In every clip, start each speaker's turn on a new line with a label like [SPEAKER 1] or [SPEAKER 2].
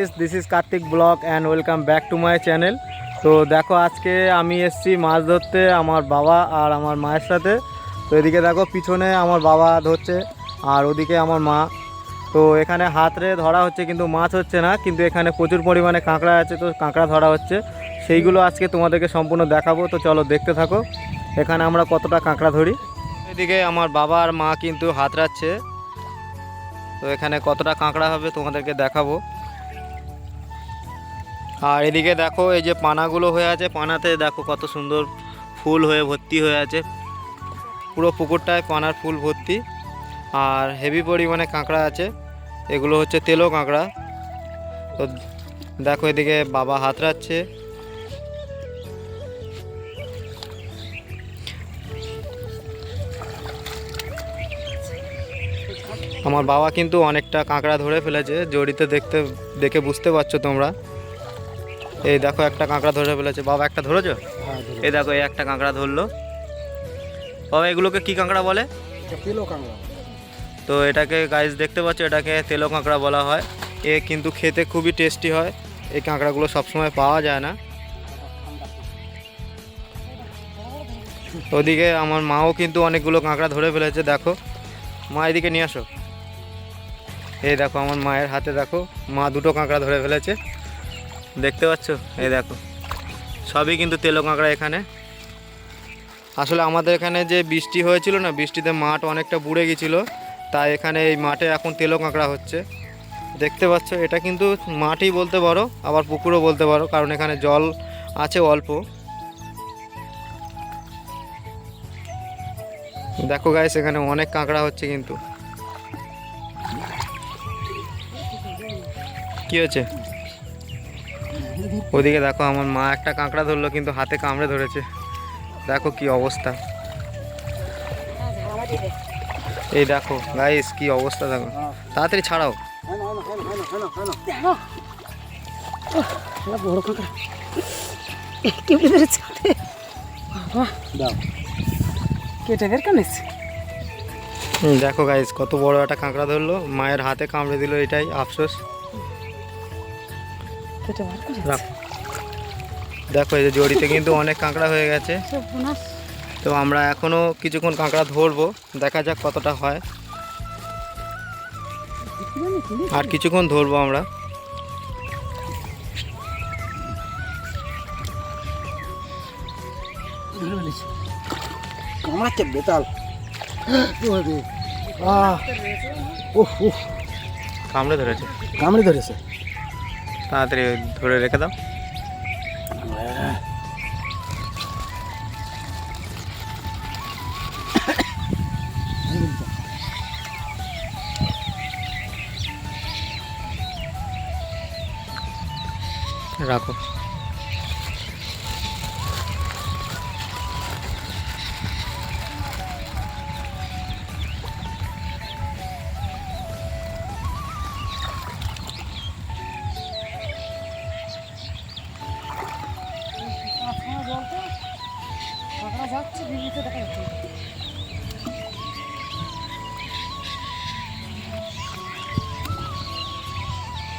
[SPEAKER 1] Guys this is Kartik vlog and welcome back to my channel তো দেখো, আজকে আমি এসেছি মাছ ধরতে আমার বাবা আর আমার মায়ের সাথে। তো এদিকে দেখো, পিছনে আমার বাবা ধরছে আর ওদিকে আমার মা। তো এখানে হাতরে ধরা হচ্ছে কিন্তু মাছ হচ্ছে না, কিন্তু এখানে প্রচুর পরিমাণে কাঁকড়া আছে, তো কাঁকড়া ধরা হচ্ছে। সেইগুলো আজকে তোমাদেরকে সম্পূর্ণ দেখাবো, তো চলো দেখতে থাকো। এখানে আমরা কতটা কাঁকড়া ধরি। এদিকে আমার বাবা আর মা কিন্তু হাত রাখছে তো এখানে কতটা কাঁকড়া হবে তোমাদেরকে দেখাবো। আর এদিকে দেখো, এই যে পানাগুলো হয়ে আছে, পানাতে দেখো কত সুন্দর ফুল হয়ে ভর্তি হয়ে আছে। পুরো পুকুরটায় পানার ফুল ভর্তি। আর হেভি পরিমাণে কাঁকড়া আছে। এগুলো হচ্ছে তেলো কাঁকড়া। তো দেখো এদিকে বাবা হাত রাখছে। আমার বাবা কিন্তু অনেকটা কাঁকড়া ধরে ফেলেছে। জড়িতে দেখতে, দেখে বুঝতে পারছ তোমরা। এই দেখো একটা কাঁকড়া ধরে ফেলেছে। বাবা একটা ধরেছো? এই দেখো এই একটা কাঁকড়া ধরলো। বাবা এগুলোকে কি কাঁকড়া বলে?
[SPEAKER 2] কিলো কাঁকড়া।
[SPEAKER 1] তো এটাকে গাইজ দেখতে পাচ্ছ এটাকে তেলো কাঁকড়া বলা হয়। এ কিন্তু খেতে খুবই টেস্টি হয়। এই কাঁকড়াগুলো সবসময় পাওয়া যায় না। ওদিকে আমার মাও কিন্তু অনেকগুলো কাঁকড়া ধরে ফেলেছে দেখো। মা এদিকে নিয়ে আসো। এই দেখো আমার মায়ের হাতে দেখো মা দুটো কাঁকড়া ধরে ফেলেছে। দেখতে পাচ্ছ? এই দেখো। সবই কিন্তু তেলো কাঁকড়া এখানে। আসলে আমাদের এখানে যে বৃষ্টি হয়েছিল না, বৃষ্টিতে মাঠ অনেকটা বুড়ে গেছিল, তাই এখানে এই মাঠে এখন তেলো কাঁকড়া হচ্ছে। দেখতে পাচ্ছ, এটা কিন্তু মাঠই বলতে পারো, আবার পুকুরও বলতে পারো, কারণ এখানে জল আছে অল্প। দেখো গাইস এখানে অনেক কাঁকড়া হচ্ছে কিন্তু। কি হচ্ছে ওদিকে দেখো আমার মা একটা কাঁকড়া ধরলো কিন্তু হাতে কামড়ে ধরেছে। দেখো কি অবস্থা। এই দেখো গাইস কি অবস্থা দেখো। তাড়াতাড়ি ছাড়াও।
[SPEAKER 2] বড় কাঁকড়া
[SPEAKER 3] কেটে ধরেছে কেটে বের কানেছে
[SPEAKER 1] হুম, দেখো গাইস কত বড় একটা কাঁকড়া ধরলো। মায়ের হাতে কামড়ে দিল এটাই আফসোস।
[SPEAKER 3] কেটে বার করে
[SPEAKER 1] দেখো এই যে জড়িতে কিন্তু অনেক কাঁকড়া হয়ে গেছে। তো আমরা এখনও কিছুক্ষণ কাঁকড়া ধরবো দেখা যাক কতটা হয়। আর কিছুক্ষণ ধরবো আমরা।
[SPEAKER 2] কামড়াচ্ছে বেতাল।
[SPEAKER 1] কামড়ে ধরেছে।
[SPEAKER 2] কামড়ে ধরেছে।
[SPEAKER 1] তাড়াতাড়ি ধরে রেখে দাও রাখো
[SPEAKER 3] যাচ্ছে বিবিতে দেখা যাচ্ছে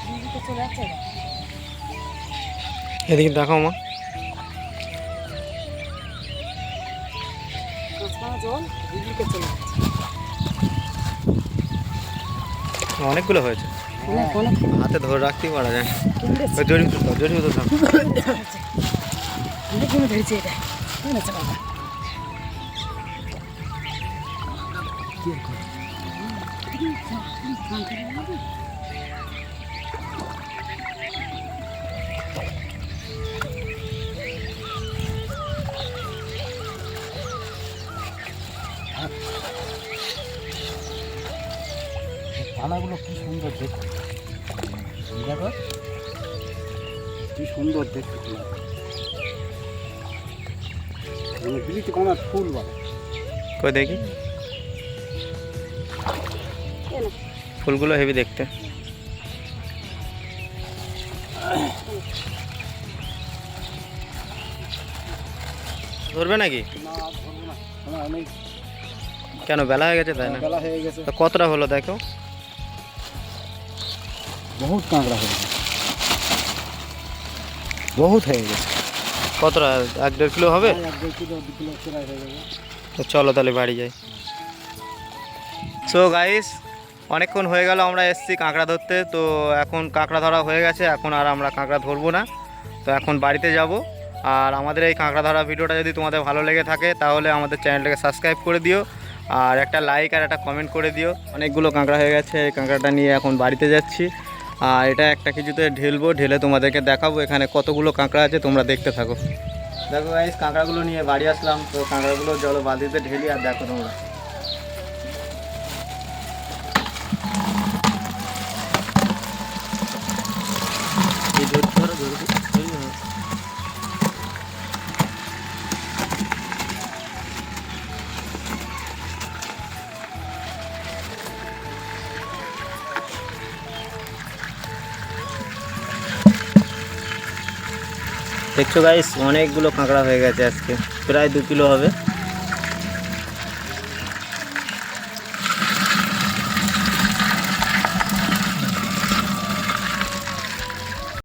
[SPEAKER 3] বিবিতে চলে যাচ্ছে
[SPEAKER 1] এদিকে দেখো মা
[SPEAKER 3] জল বিবিতে চলে যাচ্ছে
[SPEAKER 1] অনেকগুলো হয়েছে হাতে ধরে রাখতেই পারা যায়
[SPEAKER 3] অনেকগুলো ধরেছে এটা ধরেছে বাবা
[SPEAKER 2] পানাগুলো কি সুন্দর দেখো। দেখো। কি সুন্দর দেখতে মানে বিলিতে কোনো ফুল বলে
[SPEAKER 1] কই দেখি? ফুলগুলো হেভি দেখতে। ধরবে নাকি?
[SPEAKER 2] না ধরবো না। না অনেক
[SPEAKER 1] কেন বেলা হয়ে গেছে তাই না?
[SPEAKER 2] বেলা হয়ে গেছে।
[SPEAKER 1] তো কতটা হলো দেখো?
[SPEAKER 2] বহুত কাঁকড়া হয়েছে বহুত হয়ে গেছে।
[SPEAKER 1] কতটা? এক দেড় কিলো হবে?
[SPEAKER 2] এক দেড় কিলো দু কিলো চড়াই হয়ে যাবে।
[SPEAKER 1] তো চলো তাহলে বাড়ি যাই। সো গাইস অনেকক্ষণ হয়ে গেল, আমরা এসছি কাঁকড়া ধরতে। তো এখন কাঁকড়া ধরা হয়ে গেছে, এখন আর আমরা কাঁকড়া ধরবো না। তো এখন বাড়িতে যাব। আর আমাদের এই কাঁকড়া ধরা ভিডিওটা যদি তোমাদের ভালো লেগে থাকে, তাহলে আমাদের চ্যানেলটাকে সাবস্ক্রাইব করে দিও। আর একটা লাইক আর একটা কমেন্ট করে দিও। অনেকগুলো কাঁকড়া হয়ে গেছে, এই কাঁকড়াটা নিয়ে এখন বাড়িতে যাচ্ছি। আর এটা একটা কিছুতে ঢেলবো, ঢেলে তোমাদেরকে দেখাবো এখানে কতগুলো কাঁকড়া আছে, তোমরা দেখতে থাকো। দেখো গাইস কাঁকড়াগুলো নিয়ে বাড়ি আসলাম। তো কাঁকড়াগুলো জল বালতিতে ঢেলি আর দেখো তোমরা। দেখছ গাইস অনেকগুলো কাঁকড়া হয়ে গেছে আজকে প্রায় দু কিলো হবে।